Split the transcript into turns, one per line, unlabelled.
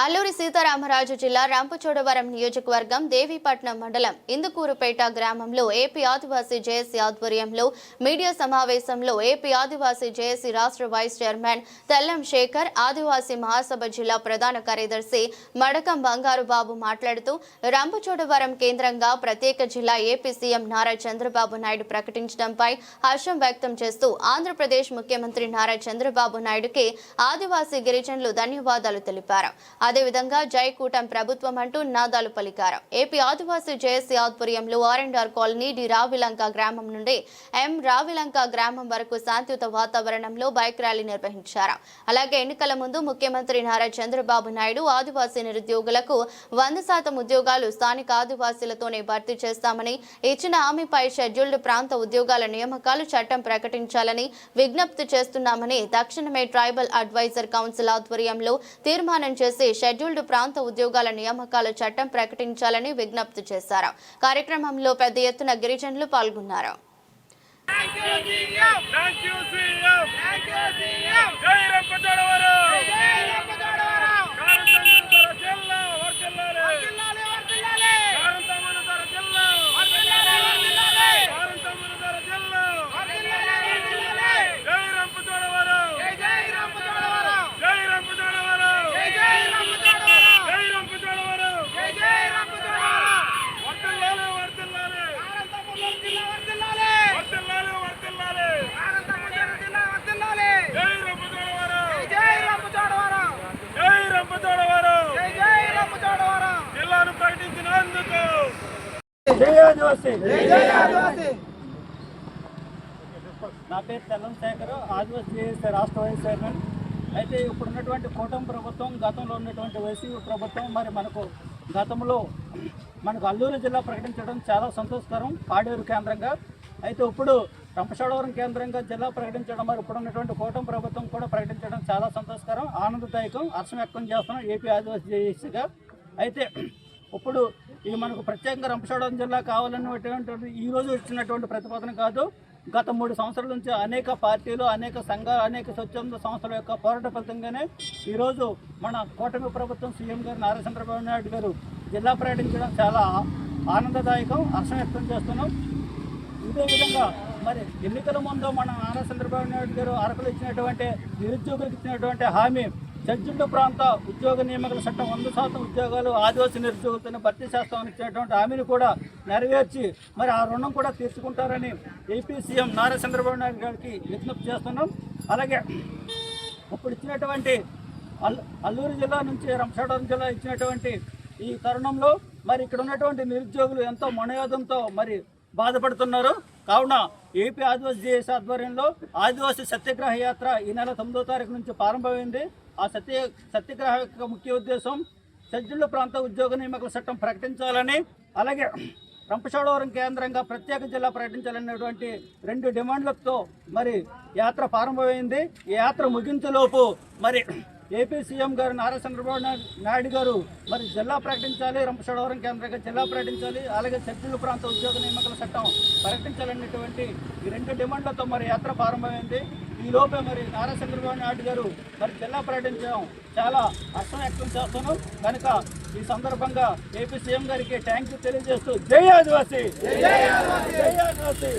అల్లూరి సీతారామరాజు జిల్లా రంపచోడవరం నియోజకవర్గం దేవీపట్నం మండలం ఇందుకూరుపేట గ్రామంలో ఏపీ ఆదివాసీ జేఏసీ ఆధ్వర్యంలో మీడియా సమావేశంలో ఏపీ ఆదివాసీ జేఏసీ రాష్ట్ర వైస్ చైర్మన్ తెల్లం శేఖర్ ఆదివాసీ మహాసభ జిల్లా ప్రధాన కార్యదర్శి మడకం బంగారు బాబు మాట్లాడుతూ రంపచోడవరం కేంద్రంగా ప్రత్యేక జిల్లా ఏపీ సీఎం నారా చంద్రబాబు నాయుడు ప్రకటించడంపై హర్షం వ్యక్తం చేస్తూ ఆంధ్రప్రదేశ్ ముఖ్యమంత్రి నారా చంద్రబాబు నాయుడుకి ఆదివాసీ గిరిజనులు ధన్యవాదాలు తెలిపారు. అదేవిధంగా జై కూటం ప్రభుత్వం అంటూ నాదాలు పలికారు. ఏపీ ఆదివాసీ జేఏసీ ఆధ్వర్యంలో R and R colony D Ravilanka గ్రామం నుండి ఎం రావిలంక గ్రామం వరకు శాంతియుత వాతావరణంలో బైక్ ర్యాలీ నిర్వహించారు. అలాగే ఎన్నికల ముందు ముఖ్యమంత్రి నారా చంద్రబాబు నాయుడు ఆదివాసీ నిరుద్యోగులకు వంద శాతం ఉద్యోగాలు స్థానిక ఆదివాసీలతోనే భర్తీ చేస్తామని ఇచ్చిన హామీపై షెడ్యూల్డ్ ప్రాంత ఉద్యోగాల నియామకాలు చట్టం ప్రకటించాలని విజ్ఞప్తి చేస్తున్నామని తక్షణమే ట్రైబల్ అడ్వైజర్ కౌన్సిల్ ఆధ్వర్యంలో తీర్మానం చేసి షెడ్యూల్డ్ ప్రాంత ఉద్యోగాల నియామకాల చట్టం ప్రకటించాలని విజ్ఞప్తి చేశారు. కార్యక్రమంలో పెద్ద ఎత్తున గిరిజనులు పాల్గొన్నారు.
Thank you CM thank you CM thank you CM జై రంపచోడవరం జై రంపచోడవరం కారంతమనుతర జిల్లా వర్ధిల్లాలి వర్ధిల్లాలి వర్ధిల్లాలి కారంతమనుతర జిల్లా వర్ధిల్లాలి వర్ధిల్లాలి కారంతమనుతర జిల్లా వర్ధిల్లాలి వర్ధిల్లాలి జై రంపచోడవరం జై జై రంపచోడవరం జై రంపచోడవరం జై జై రంపచోడవరం జై రంపచోడవరం జై జై రంపచోడవరం వర్ధిల్లాలి వర్ధిల్లాలి కారంతమనుతర జిల్లా వర్ధిల్లాలి వర్ధిల్లాలి వర్ధిల్లాలి కారంతమనుతర జిల్లా వర్ధిల్లాలి జై రంపచోడవరం జై రంపచోడవరం జై రంపచోడవరం జై జై రంపచోడవరం జిల్లాను ప్రకటించినందుకు
జై ఆదివాసీ. నా పేరు తెల్లం శేఖర్ ఆదివాసీ రాష్ట్ర వైస్ చైర్మన్. అయితే ఇప్పుడు ఉన్నటువంటి కూటమి ప్రభుత్వం గతంలో ఉన్నటువంటి వైసీపీ ప్రభుత్వం మరి మనకు గతంలో మనకు అల్లూరు జిల్లా ప్రకటించడం చాలా సంతోషకరం పాడేరు కేంద్రంగా. అయితే ఇప్పుడు రంపచోడవరం కేంద్రంగా జిల్లా ప్రకటించడం మరి ఇప్పుడు ఉన్నటువంటి కూటమి ప్రభుత్వం కూడా ప్రకటించడం చాలా సంతోషకరం ఆనందదాయకం హర్షం వ్యక్తం చేస్తున్నాం ఏపీ ఆదివాసీ జేఏసీగా. అయితే ఇప్పుడు ఇది మనకు ప్రత్యేకంగా రంపచోడవరం జిల్లా కావాలన్నటువంటి ఈ రోజు వచ్చినటువంటి ప్రతిపాదన కాదు. గత మూడు సంవత్సరాల నుంచి అనేక పార్టీలు అనేక సంఘాలు అనేక స్వచ్ఛంద సంస్థల యొక్క పోరాట ఫలితంగానే ఈరోజు మన కూటమి ప్రభుత్వం సీఎం గారు నారా చంద్రబాబు నాయుడు గారు జిల్లా పర్యటించడం చాలా ఆనందదాయకం హర్షం వ్యక్తం చేస్తున్నాం. ఇదే విధంగా మరి ఎన్నికల ముందు మన నారా చంద్రబాబు నాయుడు గారు అరకులు ఇచ్చినటువంటి నిరుద్యోగులకు ఇచ్చినటువంటి హామీ జడ్జిండు ప్రాంత ఉద్యోగ నియామకాల చట్టం వంద శాతం ఉద్యోగాలు ఆదివాసీ నిరుద్యోగులతోనే భర్తీ చేస్తామని ఇచ్చినటువంటి హామీని కూడా నెరవేర్చి మరి ఆ రుణం కూడా తీర్చుకుంటారని ఏపీ సీఎం నారా చంద్రబాబు నాయుడు గారికి విజ్ఞప్తి చేస్తున్నాం. అలాగే ఇప్పుడు ఇచ్చినటువంటి అల్ అల్లూరు జిల్లా నుంచి రంపచోడవరం జిల్లా ఇచ్చినటువంటి ఈ తరుణంలో మరి ఇక్కడ ఉన్నటువంటి నిరుద్యోగులు ఎంతో మనయోధంతో మరి బాధపడుతున్నారు. కావున ఏపీ ఆదివాసీ జేఏసీ ఆధ్వర్యంలో ఆదివాసీ సత్యాగ్రహ యాత్ర ఈ నెల తొమ్మిదో తారీఖు నుంచి ప్రారంభమైంది. ఆ సత్య సత్యాగ్రహ యొక్క ముఖ్య ఉద్దేశం షెడ్యూల్డ్ ప్రాంత ఉద్యోగ నియామకుల చట్టం ప్రకటించాలని అలాగే రంపచోడవరం కేంద్రంగా ప్రత్యేక జిల్లా ప్రకటించాలనేటువంటి రెండు డిమాండ్లతో మరి యాత్ర ప్రారంభమైంది. ఈ యాత్ర ముగించేలోపు మరి ఏపీ సీఎం గారు నారా చంద్రబాబు నాయుడు- గారు మరి జిల్లా ప్రకటించాలి రంపచోడవరం కేంద్రంగా జిల్లా ప్రకటించాలి అలాగే షెడ్యూల్డ్ ప్రాంత ఉద్యోగ నియామకాల చట్టం ప్రకటించాలనేటువంటి ఈ రెండు డిమాండ్లతో మరి యాత్ర ప్రారంభమైంది. ఈ లోపే మరి నారా చంద్రబాబు నాయుడు గారు మరి జిల్లా ప్రకటించడం చాలా అర్థం వ్యక్తం చేస్తాను. కనుక ఈ సందర్భంగా ఏపీ సీఎం గారికి థ్యాంక్ యూ తెలియజేస్తూ జై ఆదివాసీ! జై ఆదివాసీ! ఆదివాసీ!